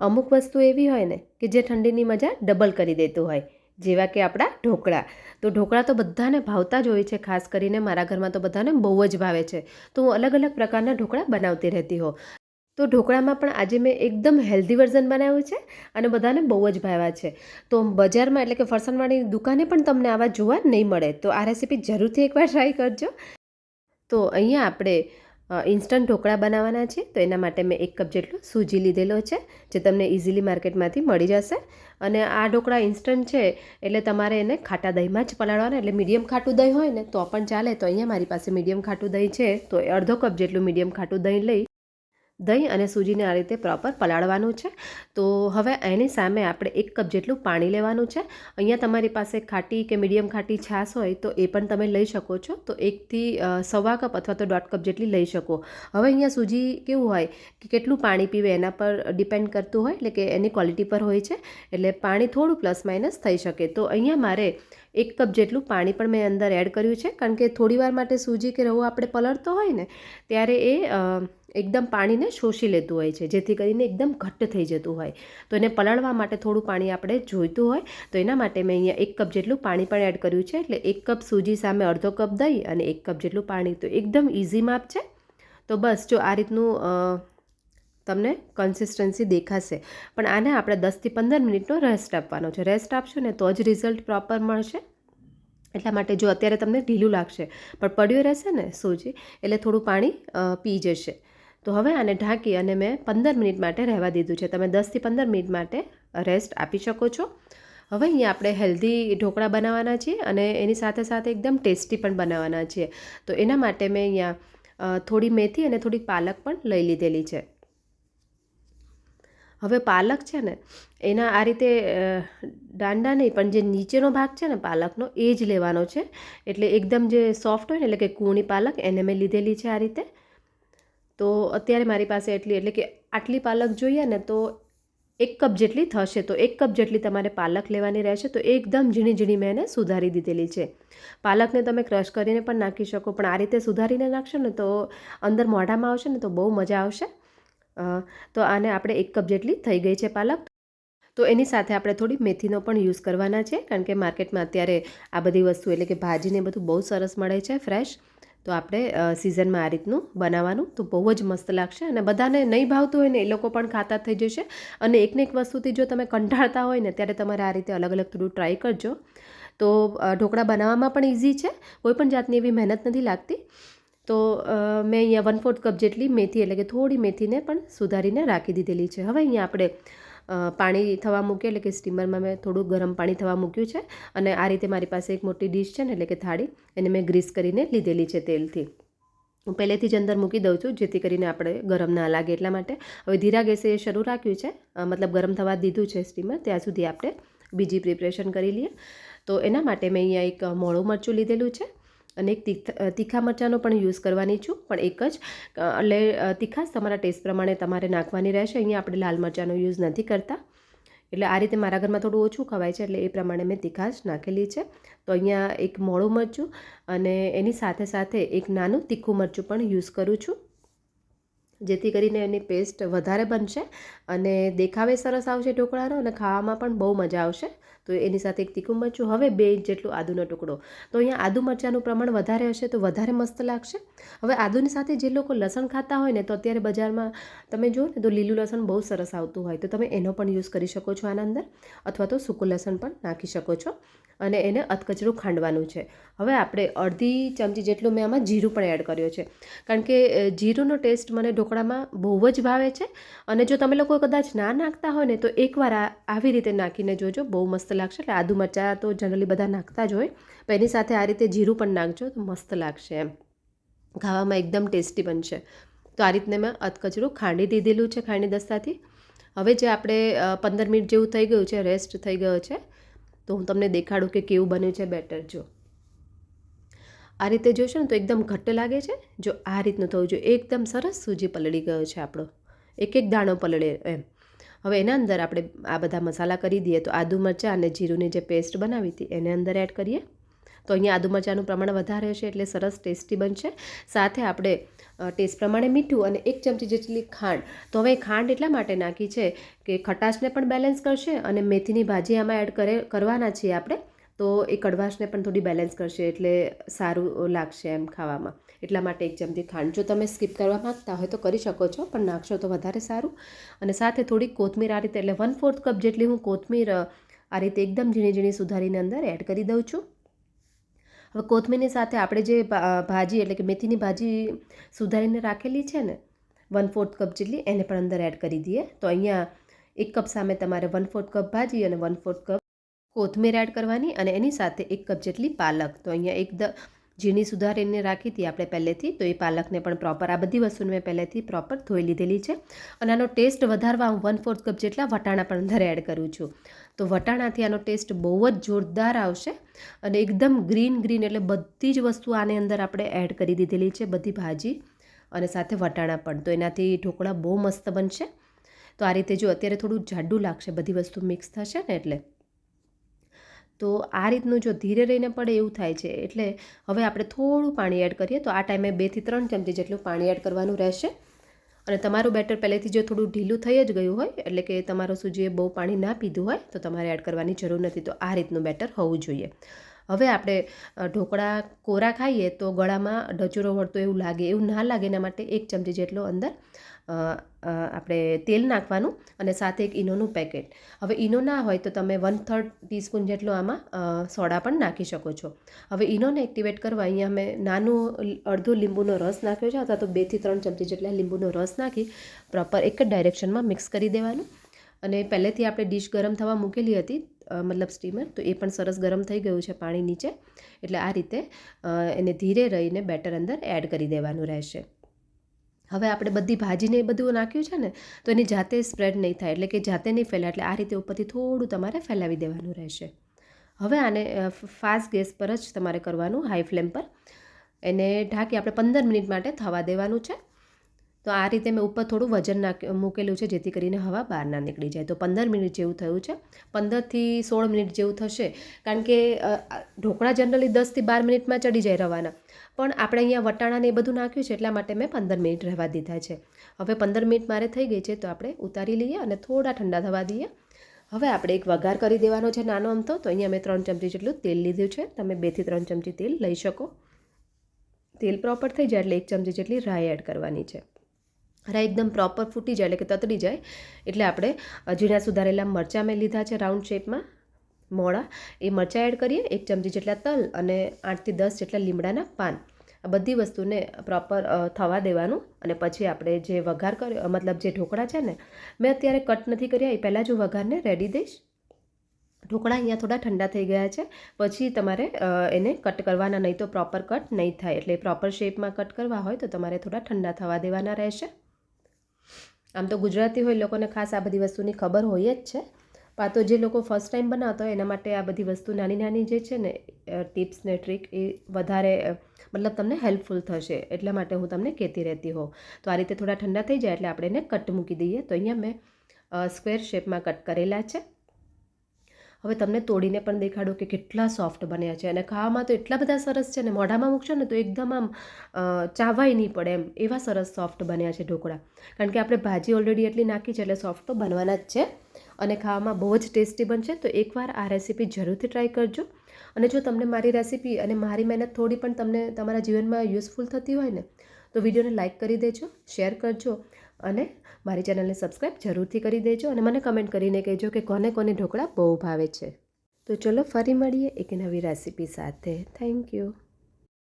અમુક વસ્તુ એવી હોય ને કે જે ઠંડીની મજા ડબલ કરી દેતું હોય, જેવા કે આપણા ઢોકળા. તો ઢોકળા તો બધાને ભાવતા જ હોય છે, ખાસ કરીને મારા ઘરમાં તો બધાને બહુ જ ભાવે છે. તો હું અલગ અલગ પ્રકારના ઢોકળા બનાવતી રહેતી હોઉં. તો ઢોકળામાં પણ આજે મેં એકદમ હેલ્ધી વર્ઝન બનાવ્યું છે અને બધાને બહુ જ ભાવ્યા છે. તો બજારમાં એટલે કે ફરસાણવાળી દુકાને પણ તમને આવા જોવા નહીં મળે. તો આ રેસીપી જરૂરથી એકવાર ટ્રાય કરજો. તો અહીંયા આપણે ઇન્સ્ટન્ટ ઢોકળા બનાવવાના છે. તો એના માટે મેં એક કપ જેટલો સૂજી લીધેલો છે, જે તમને ઇઝીલી માર્કેટમાંથી મળી જશે. અને આ ઢોકળા ઇન્સ્ટન્ટ છે, એટલે તમારે એને ખાટા દહીંમાં જ પલાળવાના, એટલે મીડિયમ ખાટું દહીં હોય ને, તો પણ ચાલે. તો અહીંયા મારી પાસે મીડિયમ ખાટું દહીં છે. તો અડધો કપ જેટલું મીડિયમ ખાટું દહીં લઈ દહીં અને સૂજીને આ રીતે પ્રોપર પલાળવાનું છે. તો હવે એની સામે આપણે એક કપ જેટલું પાણી લેવાનું છે. અહીંયા તમારી પાસે ખાટી કે મીડિયમ ખાટી છાશ હોય તો એ પણ તમે લઈ શકો છો. તો એકથી સવા કપ અથવા તો દોઢ કપ જેટલી લઈ શકો. હવે અહીંયા સૂજી કેવું હોય કે કેટલું પાણી પીવે એના પર ડિપેન્ડ કરતું હોય એટલે કે એની ક્વોલિટી પર હોય છે. એટલે પાણી થોડું પ્લસ માઇનસ થઈ શકે. તો અહીંયા મારે એક કપ જેટલું પાણી પણ મેં અંદર એડ કર્યું છે. કારણ કે થોડીવાર માટે સૂજી કે રવો આપણે પલળતો હોય ને, ત્યારે એ એકદમ પાણીને શોષી લેતું હોય છે. જેથી કરીને એકદમ ઘટ્ટ થઈ જતું હોય. તો એને પલળવા માટે થોડું પાણી આપણે જોઈતું હોય. તો એના માટે મેં અહીંયા એક કપ જેટલું પાણી પણ એડ કર્યું છે. એટલે એક કપ સૂજી સામે અડધો કપ દહીં અને એક કપ જેટલું પાણી. તો એકદમ ઇઝી માપ છે. તો બસ જો આ રીતનું તમને કન્સિસ્ટન્સી દેખાશે. પણ આને આપણે દસથી પંદર મિનિટનો રેસ્ટ આપવાનો છે. રેસ્ટ આપશો ને તો જ રિઝલ્ટ પ્રોપર મળશે. એટલા માટે જો અત્યારે તમને ઢીલું લાગશે, પણ પડ્યું રહેશે ને સૂજી, એટલે થોડું પાણી પી જશે. તો હવે આને ઢાંકી અને મેં પંદર મિનિટ માટે રહેવા દીધું છે. તમે દસથી પંદર મિનિટ માટે રેસ્ટ આપી શકો છો. હવે અહીંયા આપણે હેલ્ધી ઢોકળા બનાવવાના છીએ અને એની સાથે સાથે એકદમ ટેસ્ટી પણ બનાવવાના છીએ. તો એના માટે મેં અહીંયા થોડી મેથી અને થોડી પાલક પણ લઈ લીધેલી છે. હવે પાલક છે ને, એના આ રીતે દાંડા નહીં, પણ જે નીચેનો ભાગ છે ને પાલકનો, એ જ લેવાનો છે. એટલે એકદમ જે સોફ્ટ હોય ને, એટલે કે કૂણી પાલક, એને મેં લીધેલી છે આ રીતે. તો અત્યારે મારી પાસે એટલી, એટલે કે આટલી પાલક જોઈએ ને, તો એક કપ જેટલી થશે. તો એક કપ જેટલી તમારે પાલક લેવાની રહેશે. તો એકદમ ઝીણી ઝીણી મેં એને સુધારી દીધેલી છે. પાલકને તમે ક્રશ કરીને પણ નાખી શકો, પણ આ રીતે સુધારીને નાખશો ને, તો અંદર મોઢામાં આવશે ને, તો બહુ મજા આવશે. તો આને આપણે એક કપ જેટલી થઈ ગઈ છે પાલક. તો એની સાથે આપણે થોડી મેથીનો પણ યુઝ કરવાના છે, કારણ કે માર્કેટમાં અત્યારે આ બધી વસ્તુ એટલે કે ભાજીને બધું બહુ સરસ મળે છે ફ્રેશ. તો આપણે સિઝનમાં આ રીતનું બનાવવાનું. તો બહુ જ મસ્ત લાગશે અને બધાને નહીં ભાવતું હોય ને એ લોકો પણ ખાતા થઈ જશે. અને એકને એક વસ્તુથી જો તમે કંટાળતા હોય ને, ત્યારે તમારે આ રીતે અલગ અલગ થોડું ટ્રાય કરજો. તો ઢોકળા બનાવવામાં પણ ઇઝી છે. કોઈ પણ જાતની એવી મહેનત નથી લાગતી. તો મેં અહીંયા વન ફોર્થ કપ જેટલી મેથી એટલે કે થોડી મેથીને પણ સુધારીને રાખી દીધેલી છે. હવે અહીંયા આપણે પાણી થવા મૂક્યું એટલે કે સ્ટીમરમાં મેં થોડું ગરમ પાણી થવા મૂક્યું છે અને આ રીતે મારી પાસે એક મોટી ડીશ છે ને એટલે કે થાળી, એને મેં ગ્રીસ કરીને લીધેલી છે તેલથી. હું પહેલેથી જ અંદર મૂકી દઉં છું જેથી કરીને આપણે ગરમ ના લાગે એટલા માટે. હવે ધીરા ગેસે એ શરૂ રાખ્યું છે મતલબ ગરમ થવા દીધું છે સ્ટીમર, ત્યાં સુધી આપણે બીજી પ્રિપરેશન કરી લઈએ. તો એના માટે મેં અહીંયા એક મોળું મરચું લીધેલું છે. અને એક તીખા મરચાંનો પણ યુઝ કરવાની છું, પણ એક જ. એટલે તીખાશ તમારા ટેસ્ટ પ્રમાણે તમારે નાખવાની રહેશે. અહીંયા આપણે લાલ મરચાંનો યુઝ નથી કરતા. એટલે આ રીતે મારા ઘરમાં થોડું ઓછું ખવાય છે, એટલે એ પ્રમાણે મેં તીખાશ નાખેલી છે. તો અહીંયા એક મોળું મરચું અને એની સાથે સાથે એક નાનું તીખું મરચું પણ યુઝ કરું છું. જેથી કરીને એની પેસ્ટ વધારે બનશે અને દેખાવે સરસ આવશે ઢોકળાનો અને ખાવામાં પણ બહુ મજા આવશે. તો એની સાથે એક તીખું મરચું, હવે બે ઇંચ જેટલું આદુનો ટુકડો. તો અહીંયા આદુ મરચાંનું પ્રમાણ વધારે હશે તો વધારે મસ્ત લાગશે. હવે આદુની સાથે જે લોકો લસણ ખાતા હોય ને, તો અત્યારે બજારમાં તમે જુઓ ને, તો લીલું લસણ બહુ સરસ આવતું હોય. તો તમે એનો પણ યુઝ કરી શકો છો આના અંદર, અથવા તો સૂકું લસણ પણ નાખી શકો છો. અને એને અધકચરું ખાંડવાનું છે. હવે આપણે અડધી ચમચી જેટલું મેં આમાં જીરું પણ એડ કર્યો છે. કારણ કે જીરુંનો ટેસ્ટ મને ઢોકળામાં બહુ જ ભાવે છે. અને જો તમે લોકો કદાચ ના નાખતા હોય ને, તો એકવાર આવી રીતે નાખીને જોજો. બહુ મસ્ત લાગશે. એટલે આદુ મરચાં તો જનરલી બધા નાખતા જ હોય. પણ એની સાથે આ રીતે જીરું પણ નાખજો, તો મસ્ત લાગશે એમ. ખાવામાં એકદમ ટેસ્ટી બનશે. તો આ રીતને મેં અધકચરું ખાંડી દીધેલું છે, ખાંડી દસ્તાથી. હવે જે આપણે પંદર મિનિટ જેવું થઈ ગયું છે, રેસ્ટ થઈ ગયો છે, તો હું તમને દેખાડું કે કેવું બન્યું છે બેટર જો. આ રીતે જોશો ને તો એકદમ ઘટ્ટ લાગે છે. જો આ રીતનું થવું જોઈએ. એકદમ સરસ સૂજી પલળી ગયો છે આપણો. એક એક દાણો પલળે એમ. હવે એના અંદર આપણે આ બધા મસાલા કરી દઈએ તો આદુ મરચાં અને જીરુંની જે પેસ્ટ બનાવી હતી એને અંદર એડ કરીએ. તો અહીંયા આદુ મરચાંનું પ્રમાણ વધારે હશે એટલે સરસ ટેસ્ટી બનશે. સાથે આપણે ટેસ્ટ પ્રમાણે મીઠું અને એક ચમચી જેટલી ખાંડ. તો હવે ખાંડ એટલા માટે નાખી છે કે ખટાશને પણ બેલેન્સ કરશે અને મેથીની ભાજી આમાં એડ કરે, કરવાના છીએ આપણે. તો એ કડવાશને પણ થોડી બેલેન્સ કરશે એટલે સારું લાગશે એમ ખાવામાં. એટલા માટે એક ચમચી ખાંડ. જો તમે સ્કીપ કરવા માંગતા હોય તો કરી શકો છો, પણ નાખશો તો વધારે સારું. અને સાથે થોડીક કોથમીર આ રીતે, એટલે વન ફોર્થ કપ જેટલી હું કોથમીર આ રીતે એકદમ ઝીણી ઝીણી સુધારીને અંદર એડ કરી દઉં છું. હવે કોથમીરની સાથે આપણે જે ભાજી એટલે કે મેથીની ભાજી સુધારીને રાખેલી છે ને વન ફોર્થ કપ જેટલી, એને પણ અંદર એડ કરી દઈએ. તો અહીંયા એક કપ સામે તમારે વન ફોર્થ કપ ભાજી અને વન ફોર્થ કપ કોથમીર એડ કરવાની અને એની સાથે એક કપ જેટલી પાલક. તો અહીંયા એકદમ ઝીણી સુધારીને રાખી હતી આપણે પહેલેથી. તો એ પાલકને પણ પ્રોપર આ બધી વસ્તુને મેં પહેલેથી પ્રોપર ધોઈ લીધેલી છે. અને આનો ટેસ્ટ વધારવા હું વન ફોર્થ કપ જેટલા વટાણા પણ અંદર એડ કરું છું. તો વટાણાથી આનો ટેસ્ટ બહુ જ જોરદાર આવશે. અને એકદમ ગ્રીન ગ્રીન એટલે બધી જ વસ્તુ આની અંદર આપણે એડ કરી દીધેલી છે, બધી ભાજી. અને સાથે વટાણા પણ. તો એનાથી ઢોકળા બહુ મસ્ત બનશે. તો આ રીતે જો અત્યારે થોડું જાડું લાગશે, બધી વસ્તુ મિક્સ થશે ને એટલે. તો આ રીતનું જો ધીરે રહીને પડે એવું થાય છે, એટલે હવે આપણે થોડું પાણી એડ કરીએ, તો આ ટાઈમે બેથી ત્રણ ચમચી જેટલું પાણી એડ કરવાનું રહેશે. અને તમારું બેટર પહેલેથી જો થોડું ઢીલું થઈ જ ગયું હોય, એટલે કે તમારો સૂજીએ બહુ પાણી ના પીધું હોય, તો તમારે એડ કરવાની જરૂર નથી, તો આ રીતનું બેટર હોવું જોઈએ. હવે આપણે ઢોકળા કોરા ખાઈએ તો ગળામાં ઢચુરો વળતો એવું લાગે, એવું ના લાગે, એના માટે એક ચમચી જેટલો અંદર આપણે તેલ નાખવાનું અને સાથે એક ઇનોનું પેકેટ. હવે ઈનો ના હોય તો તમે વન થર્ડ ટીસ્પૂન જેટલો આમાં સોડા પણ નાખી શકો છો. હવે ઈનોને એક્ટિવેટ કરવા અહીંયા મેં નાનું અડધો લીંબુનો રસ નાખ્યો છે, અથવા તો બેથી ત્રણ ચમચી જેટલા લીંબુનો રસ નાખી પ્રોપર એક જ ડાયરેક્શનમાં મિક્સ કરી દેવાનું. અને પહેલેથી આપણે ડીશ ગરમ થવા મૂકેલી હતી મતલબ સ્ટીમર તો એ પણ સરસ ગરમ થઈ ગયું છે પાણી નીચે. એટલે આ રીતે એને ધીરે રહીને બેટર અંદર એડ કરી દેવાનું રહેશે. હવે આપણે બધી ભાજીને એ બધું નાખ્યું છે ને, તો એની જાતે સ્પ્રેડ નહીં થાય, એટલે કે જાતે નહીં ફેલાય, એટલે આ રીતે ઉપરથી થોડું તમારે ફેલાવી દેવાનું રહેશે. હવે આને ફાસ્ટ ગેસ પર જ તમારે કરવાનું, હાઈ ફ્લેમ પર. એને ઢાંકી આપણે પંદર મિનિટ માટે થવા દેવાનું છે. તો આ રીતે મેં ઉપર થોડું વજન નાખ, મૂકેલું છે, જેથી કરીને હવા બહાર ના નીકળી જાય. તો પંદર મિનિટ જેવું થયું છે. પંદરથી સોળ મિનિટ જેવું થશે. કારણ કે ઢોકળા જનરલી દસથી બાર મિનિટમાં ચડી જાય રવાના. પણ આપણે અહીંયા વટાણાને એ બધું નાખ્યું છે, એટલા માટે મેં પંદર મિનિટ રહેવા દીધા છે. હવે પંદર મિનિટ મારે થઈ ગઈ છે, તો આપણે ઉતારી લઈએ અને થોડા ઠંડા થવા દઈએ. હવે આપણે એક વઘાર કરી દેવાનો છે નાનો અમથો તો. અહીંયા મેં ત્રણ ચમચી જેટલું તેલ લીધું છે. તમે બેથી ત્રણ ચમચી તેલ લઈ શકો. તેલ પ્રોપર થઈ જાય એટલે એક ચમચી જેટલી રાઈ એડ કરવાની છે. રાઈ એકદમ પ્રોપર ફૂટી જાય, એટલે કે તતડી જાય. એટલે આપણે ઝીણા સુધારેલા મરચાં મેં લીધા છે રાઉન્ડ શેપમાં મોળા. એ મરચાં એડ કરીએ, એક ચમચી જેટલા તલ અને આઠથી દસ જેટલા લીમડાના પાન. આ બધી વસ્તુને પ્રોપર થવા દેવાનું. અને પછી આપણે જે વઘાર કર્યો મતલબ જે ઢોકળા છે ને, મેં અત્યારે કટ નથી કર્યા, એ પહેલાં જ હું વઘારને રેડી દઈશ. ઢોકળા અહીંયા થોડા ઠંડા થઈ ગયા છે. પછી તમારે એને કટ કરવાના, નહીં તો પ્રોપર કટ નહીં થાય. એટલે પ્રોપર શેપમાં કટ કરવા હોય તો તમારે થોડા ઠંડા થવા દેવાના રહેશે. આમ તો ગુજરાતી હોય લોકોને ખાસ આ બધી વસ્તુની ખબર હોય જ છે. પણ તો જે લોકો ફર્સ્ટ ટાઈમ બનાવતા હોય એના માટે આ બધી વસ્તુ નાની નાની જે છે ને ટિપ્સ ને ટ્રીક એ વધારે મતલબ તમને હેલ્પફુલ થશે એટલા માટે હું તમને કહેતી રહેતી હોઉં. તો આ રીતે થોડા ઠંડા થઈ જાય એટલે આપણે એને કટ મૂકી દઈએ. તો અહીંયા મેં સ્ક્વેર શેપમાં કટ કરેલા છે. હવે તમને તોડીને પણ દેખાડો કે કેટલા સોફ્ટ બન્યા છે અને ખાવામાં તો એટલા બધા સરસ છે ને મોઢામાં મૂકશો ને તો એકદમ આમ ચાવાય નહીં પડે એમ, એવા સરસ સોફ્ટ બન્યા છે ઢોકળા. કારણ કે આપણે ભાજી ઓલરેડી એટલી નાખી છે એટલે સોફ્ટ તો બનવાના જ છે અને ખાવામાં બહુ જ ટેસ્ટી બનશે તો એકવાર આ રેસીપી જરૂરથી ટ્રાય કરજો. અને જો તમને મારી રેસીપી અને મારી મહેનત થોડી પણ તમને તમારા જીવનમાં યુઝફુલ થતી હોય ને, તો વિડીયોને લાઇક કરી દેજો શેર કરજો. અને મારી ચેનલને સબસ્ક્રાઈબ જરૂરથી કરી દેજો અને મને કમેન્ટ કરીને કહેજો કે કોને કોને ઢોકળા બહુ ભાવે છે. તો ચલો ફરી મળીએ એક નવી રેસીપી સાથે. Thank you